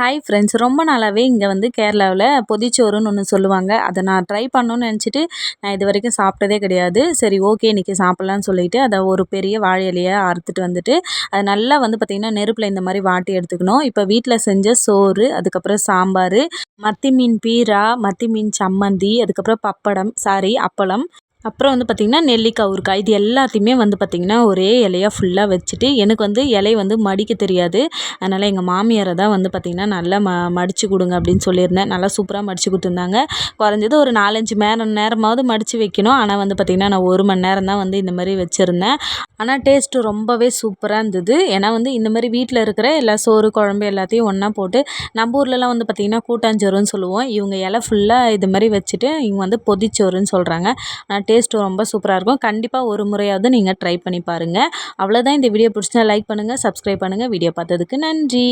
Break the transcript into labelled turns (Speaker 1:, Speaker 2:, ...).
Speaker 1: Hi friends ரொம்ப நாளாகவே இங்கே வந்து கேரளாவில் பொதிச்சோறுன்னு ஒன்று சொல்லுவாங்க. அதை நான் ட்ரை பண்ணணும்னு நினச்சிட்டு நான் இது வரைக்கும் சாப்பிட்டதே கிடையாது. சரி ஓகே இன்றைக்கி சாப்பிட்லான்னு சொல்லிட்டு அதை ஒரு பெரிய வாழை இலையை அறுத்துட்டு வந்துட்டு அது நல்லா வந்து பார்த்திங்கன்னா நெருப்பில் இந்த மாதிரி வாட்டி எடுத்துக்கணும். இப்போ வீட்டில் செஞ்ச சோறு அதுக்கப்புறம் சாம்பார் மத்தி மீன் பீரா மத்தி மீன் சம்மந்தி அதுக்கப்புறம் பப்படம் சாரி அப்பளம் அப்புறம் வந்து பார்த்திங்கன்னா நெல்லிக்காய் ஊறுகாய் இது எல்லாத்தையுமே வந்து பார்த்திங்கன்னா ஒரே இலையாக ஃபுல்லாக வச்சுட்டு எனக்கு வந்து இலை வந்து மடிக்க தெரியாது. அதனால் எங்கள் மாமியாரை தான் வந்து பார்த்திங்கன்னா நல்லா ம மடித்து கொடுங்க அப்படின்னு சொல்லியிருந்தேன். நல்லா சூப்பராக மடித்து கொடுத்துருந்தாங்க. குறைஞ்சது ஒரு நாலஞ்சு மணி நேரமாவது மடித்து வைக்கணும். ஆனால் வந்து பார்த்திங்கன்னா நான் ஒரு மணி நேரம் தான் வந்து இந்த மாதிரி வச்சுருந்தேன். ஆனால் டேஸ்ட்டு ரொம்பவே சூப்பராக இருந்தது. ஏன்னா வந்து இந்த மாதிரி வீட்டில் இருக்கிற எல்லா சோறு குழம்பு எல்லாத்தையும் ஒன்றா போட்டு நம்ம ஊர்லலாம் வந்து பார்த்திங்கன்னா கூட்டாஞ்சோறுன்னு சொல்லுவோம். இவங்க இலை ஃபுல்லாக இது மாதிரி வச்சுட்டு இவங்க வந்து பொதிச்சோறுன்னு சொல்கிறாங்க ஆனால் டேஸ்ட்டும் ரொம்ப சூப்பராக இருக்கும். கண்டிப்பாக ஒரு முறையாவது நீங்கள் ட்ரை பண்ணி பாருங்கள் அவ்வளோதான் இந்த வீடியோ பிடிச்சா லைக் பண்ணுங்கள் சப்ஸ்கிரைப் பண்ணுங்கள் வீடியோ பார்த்ததுக்கு நன்றி.